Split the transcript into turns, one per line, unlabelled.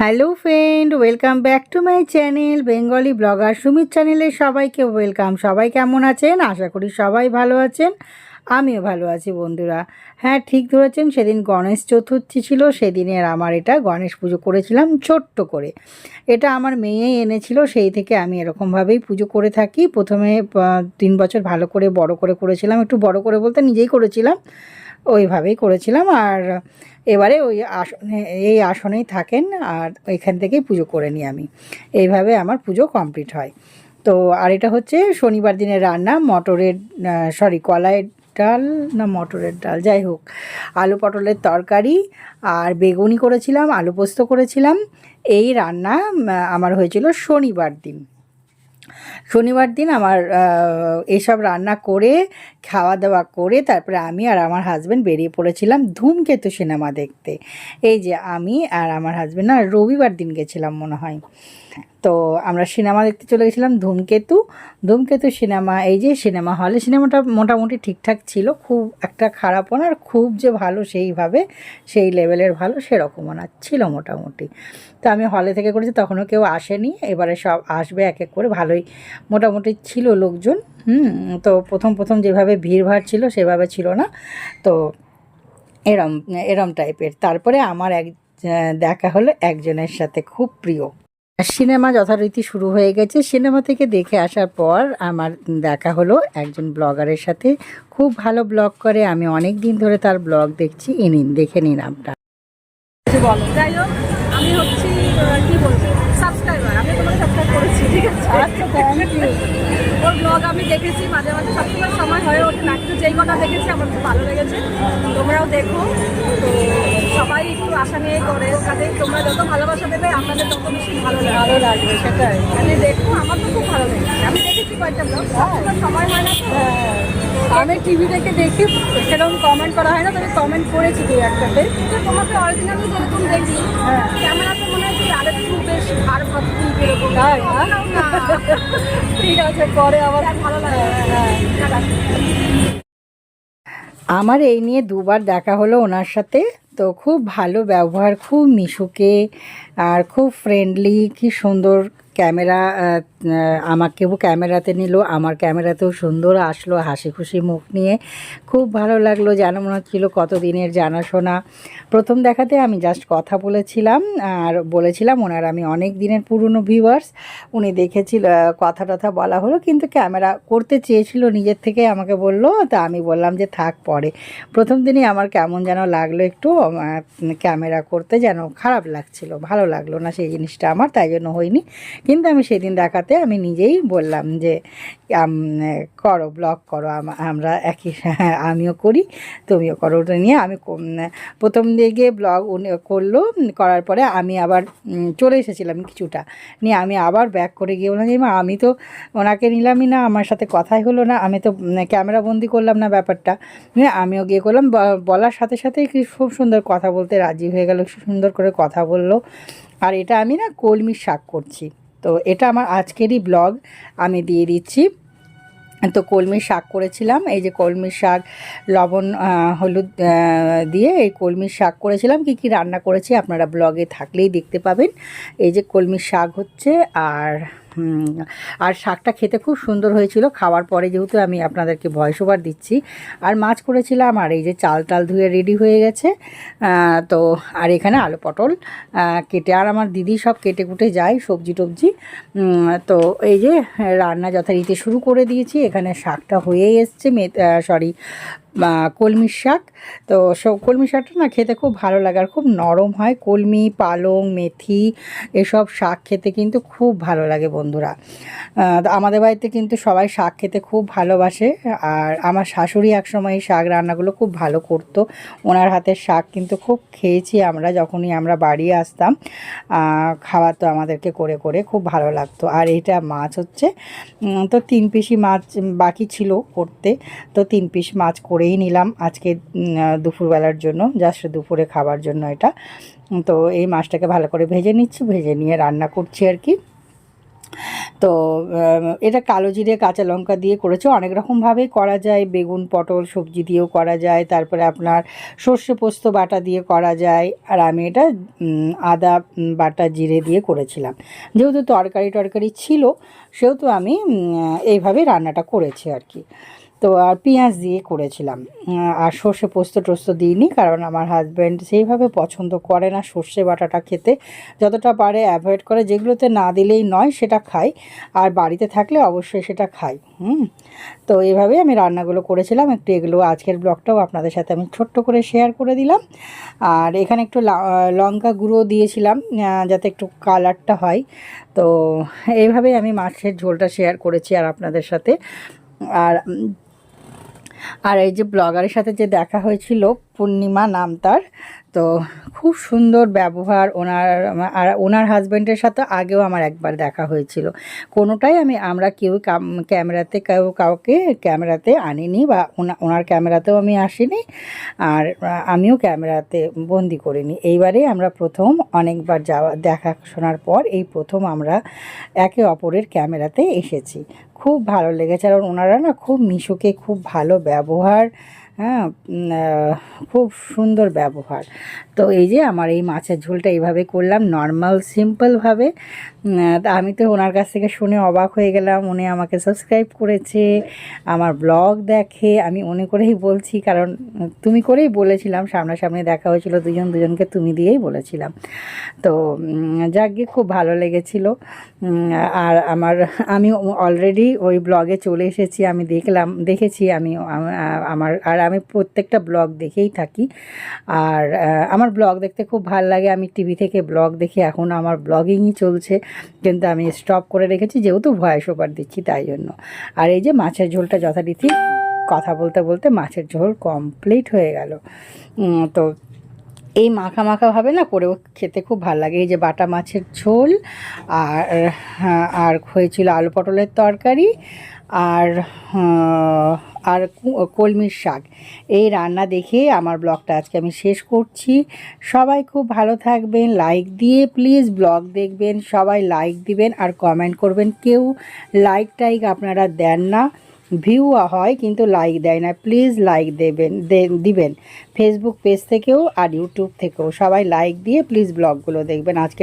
Hello friend welcome back to my channel Bengali blogger Sumit চ্যানেলে সবাইকে welcome সবাই কেমন আছেন? আশা করি সবাই ভালো আছেন। আমিও ভালো আছি, বন্ধুরা। হ্যাঁ ঠিক ধরেছেন, সেদিন গণেশ চতুর্থী ছিল সেদিনের আমার এটা গণেশ পুজো করেছিলাম ছোট্ট করে। এটা আমার মেয়েই এনেছিল, সেই থেকে আমি এরকমভাবেই পুজো করে থাকি। প্রথমে তিন বছর ভালো করে, বড় করে করেছিলাম। একটু বড় করে বলতে নিজেই করেছিলাম। ওইভাবেই করেছিলাম। আর এবারে ওই আসনে, এই আসনেই থাকেন আর ওইখান থেকেই পুজো করে নিই আমি। এইভাবে আমার পুজো কমপ্লিট হয়। তো আর এটা হচ্ছে শনিবার দিনের রান্না, মটরের সরি কলাইয়ের ডাল না মটরের ডাল, যাই হোক। আলু পটলের তরকারি আর বেগুনি করেছিলাম, আলু পোস্ত করেছিলাম। এই রান্না আমার হয়েছিল শনিবার দিন। শনিবার দিন আমার এসব রান্না করে খাওয়া দাওয়া করে তারপরে আমি আর আমার হাজব্যান্ড বেরিয়ে পড়েছিলাম ধূমকেতু সিনেমা দেখতে। এই যে আমি আর আমার হাজব্যান্ড না, রবিবার দিন গেছিলাম মনে হয়। তো আমরা সিনেমা দেখতে চলে গেছিলাম ধূমকেতু। ধূমকেতু সিনেমা, এই যে সিনেমা হলে সিনেমাটা মোটামুটি ঠিকঠাক ছিল, খুব একটা খারাপও না, আর খুব যে ভালো সেইভাবে, সেই লেভেলের ভালো সেরকমও না, ছিল মোটামুটি। তো আমি হলে থেকে করেছি, তখনও কেউ আসেনি, এবারে সব আসবে এক এক করে, ভালোই মোটামুটি ছিল লোকজন, হুম, তো প্রথম প্রথম যেভাবে ভিড়ভাড় ছিল সেভাবে ছিল না, তো এরম এরম টাইপের তারপরে আমার এক দেখা হলো একজনের সাথে, খুব প্রিয়। সিনেমা যথারীতি শুরু হয়ে গেছে। সিনেমা থেকে দেখে আসার পর আমার দেখা হলো একজন ব্লগারের সাথে। খুব ভালো ব্লগ করে। আমি অনেক দিন ধরে তার ব্লগ দেখছি। এ নিন দেখে নিন আপনার।
যাই হোক আমি হচ্ছি কি বলব? সাবস্ক্রাইবার আমি তোমাকে সাবস্ক্রাইব করেছি ঠিক আছে? আচ্ছা থ্যাংক ইউ ওর ব্লগ আমি দেখেছি মাঝে মাঝে। সবসময় সময় হয়ে ওঠে না। কিন্তু যেই কটা দেখেছি আমার খুব ভালো লেগেছে। তোমরাও দেখো। তো সবাই একটু আশা নিয়ে করে। কাজে তোমরা যত ভালোবাসা দেবে আপনাদের তত বেশি ভালো লাগবে।
ভালো লাগবে সেটাই।
মানে দেখো আমার তো খুব ভালো লেগেছে। আমি দেখেছি কয়েকটা ব্লগ সময় হয় না
আমি টিভি থেকে দেখি সেরকম কমেন্ট করা হয় না তবে কমেন্ট করেছি দুই একটাতে
তোমাকে অরিজিনালি যেরকম দেখি ক্যামেরাতে মনে হয় কি আরেকটু বেশ আর ভর্তি এরকম
ঠিক আছে পরে আবার
আর ভালো লাগে হ্যাঁ
আমার এই নিয়ে দুবার দেখা হলো ওনার সাথে। তো খুব ভালো ব্যবহার খুব মিশুকে আর খুব ফ্রেন্ডলি কি সুন্দর ক্যামেরা আমাকেও ক্যামেরাতে নিল, আমার ক্যামেরাতেও সুন্দর আসলো হাসি খুশি মুখ নিয়ে। খুব ভালো লাগল যেন মনে হচ্ছিল কতদিনের জানাশোনা। প্রথম দেখাতে আমি জাস্ট কথা বলেছিলাম, আর বলেছিলাম ওনার আমি অনেক দিনের পুরনো ভিউয়ার্স উনি দেখেছিল কথা টথা বলা হলো, কিন্তু ক্যামেরা করতে চেয়েছিল, নিজের থেকে আমাকে বলল, তা আমি বললাম যে থাক পরে। প্রথম দিনই আমার কেমন যেন লাগল একটু ক্যামেরা করতে যেন খারাপ লাগছিল, ভালো লাগল না সেই জিনিসটা আমার, তাই জন্য হয়নি। কিন্তু আমি সেদিন দেখাতে আমি নিজেই বললাম যে করো, ব্লগ করো, আম- আমরা একই আমিও করি, তুমিও করো। ওটা নিয়ে আমি প্রথম দিকে ব্লগ করল, করার পরে আমি আবার চলে এসেছিলাম কিছুটা। নিয়ে আমি আবার ব্যাক করে গিয়ে বললাম যে আমি তো ওনাকে নিলামই না, আমার সাথে কথাই হলো না, আমি তো ক্যামেরা বন্দি করলাম না ব্যাপারটা। আমিও গিয়ে করলাম বলার সাথে সাথেই কি খুব সুন্দর কথা বলতে রাজি হয়ে গেল সুন্দর করে কথা বলল। আর এটা আমি না কলমির শাক করছি। তো এটা আমার আজকেরই ব্লগ। আমি দিয়ে দিচ্ছি। তো কলমির শাক করেছিলাম। এই যে কলমির শাক, লবণ হলুদ দিয়ে এই কলমির শাক করেছিলাম। কি কি রান্না করেছি আপনারা ব্লগে থাকলেই দেখতে পাবেন। এই যে কলমির শাক হচ্ছে আর আর শাকটা খেতে খুব সুন্দর হয়েছিল। খাওয়ার পরে যেহেতু আমি আপনাদেরকে ভয়েস ওভার দিচ্ছি, আর মাছ করেছিলাম, আর এই যে চাল টাল ধুয়ে রেডি হয়ে গেছে। তো আর এখানে আলু পটল কেটে, আর আমার দিদি সব কেটে কুটে যায় সবজি টবজি। তো এই যে রান্না যথারীতি শুরু করে দিয়েছি। এখানে শাকটা হয়েই এসছে সরি কলমির শাক। তো সব কলমি শাকটা না খেতে খুব ভালো লাগে আর খুব নরম হয়। কলমি, পালং, মেথি এসব শাক খেতে কিন্তু খুব ভালো লাগে বন্ধুরা। আমাদের বাড়িতে কিন্তু সবাই শাক খেতে খুব ভালোবাসে। আর আমার শাশুড়ি একসময় এই শাক রান্নাগুলো খুব ভালো করতো। ওনার হাতের শাক কিন্তু খুব খেয়েছি আমরা যখনই আমরা বাড়ি আসতাম। খাওয়াতো আমাদেরকে করে করে খুব ভালো লাগতো। আর এটা মাছ হচ্ছে তো তিন পিসি মাছ বাকি ছিল করতে। তো তিন পিস মাছ করেই নিলাম আজকে দুপুরবেলার জন্য জাস্ট দুপুরে খাবার জন্য এটা। তো এই মাছটাকে ভালো করে ভেজে নিচ্ছি, ভেজে নিয়ে রান্না করছি আর কি। তো এটা কালো জিরে, কাঁচা লঙ্কা দিয়ে করেছে। অনেক রকমভাবেই করা যায়। বেগুন, পটল, সবজি দিয়েও করা যায়। তারপরে আপনার সর্ষে পোস্ত, বাটা দিয়ে করা যায়। আর আমি এটা আদা বাটা, জিরে দিয়ে করেছিলাম। যেহেতু তরকারি টরকারি ছিল, সেহেতু আমি এইভাবে রান্নাটা করেছি আর কি। তো আর পেঁয়াজ দিয়ে করেছিলাম। আর সর্ষে পোস্ত টোস্ত দিইনি, কারণ আমার হাজব্যান্ড সেইভাবে পছন্দ করে না সর্ষে বাটাটা খেতে। যতটা পারে অ্যাভয়েড করে, যেগুলোতে না দিলেই নয় সেটা খাই। আর বাড়িতে থাকলে অবশ্যই সেটা খাই, হুম। তো এইভাবে আমি রান্নাগুলো করেছিলাম। একটু এগুলো আজকের ব্লগটাও আপনাদের সাথে আমি ছোট্ট করে শেয়ার করে দিলাম। আর এখানে একটু লঙ্কা গুঁড়ো দিয়েছিলাম যাতে একটু কালারটা হয়। তো এইভাবেই আমি মাছের ঝোলটা শেয়ার করেছি আর আপনাদের সাথে। আর আর এই যে ব্লগারের সাথে যে দেখা হয়েছিল পূর্ণিমা নাম তার। তো খুব সুন্দর ব্যবহার ওনার, আর ওনার হাজব্যান্ডের সাথে আগেও আমার একবার দেখা হয়েছিল। কোনোটাই আমি, আমরা কেউ ক্যামেরাতে কেউ কাউকে ক্যামেরাতে আনিনি বা ওনা- ওনার ক্যামেরাতেও আমি আসিনি, আর আমিও ক্যামেরাতে বন্দি করিনি। এইবারে আমরা প্রথম অনেকবার যাওয়া দেখাশোনার পর এই প্রথম আমরা একে অপরের ক্যামেরাতে এসেছি। খুব ভালো লেগেছে, আর ওনারা না খুব মিশুকে খুব ভালো ব্যবহার হ্যাঁ খুব সুন্দর ব্যবহার। তো এই যে আমার এই মাছের ঝোলটা এইভাবে করলাম নর্মাল সিম্পলভাবে আমি তো ওনার কাছ থেকে শুনে অবাক হয়ে গেলাম, উনি আমাকে সাবস্ক্রাইব করেছে, আমার ব্লগ দেখে। আমি উনি করেই বলছি, কারণ তুমি করেই বলেছিলাম, সামনাসামনি দেখা হয়েছিল, দুজন দুজনকে তুমি দিয়েই বলেছিলাম। তো যাক গিয়ে খুব ভালো লেগেছিল। আর আমার, আমি অলরেডি ওই ব্লগে চলে এসেছি, আমি দেখলাম, দেখেছি, আমি আমার, আর আমি প্রত্যেকটা ব্লগ দেখেই থাকি। আর আমার ব্লগ দেখতে খুব ভালো লাগে। আমি টিভি থেকে ব্লগ দেখি এখন আমার ব্লগিংই চলছে। কিন্তু আমি স্টপ করে রেখেছি যেহেতু ভয়েস ওভার দিচ্ছি তাই জন্য। আর এই যে মাছের ঝোলটা যথারীতি কথা বলতে বলতে মাছের ঝোল কমপ্লিট হয়ে গেল। তো এই মাখা মাখা ভাবে না করেও খেতে খুব ভালো লাগে। এই যে বাটা মাছের ঝোল আর হ্যাঁ, আর হয়েছিল আলু পটলের তরকারি আর আহ, আর কলমির শাক। এই রান্না দেখে আমার ব্লগটা আজকে আমি শেষ করছি। সবাই খুব ভালো থাকবেন লাইক দিয়ে প্লিজ ব্লগ দেখবেন, সবাই লাইক দিবেন আর কমেন্ট করবেন। কেউ লাইক টাইক আপনারা দেন না ভিউ হয় কিন্তু লাইক দেয় না প্লিজ লাইক দেবেন দিবেন। ফেসবুক পেজ থেকেও আর ইউটিউব থেকেও সবাই লাইক দিয়ে প্লিজ ব্লগগুলো দেখবেন। আজকে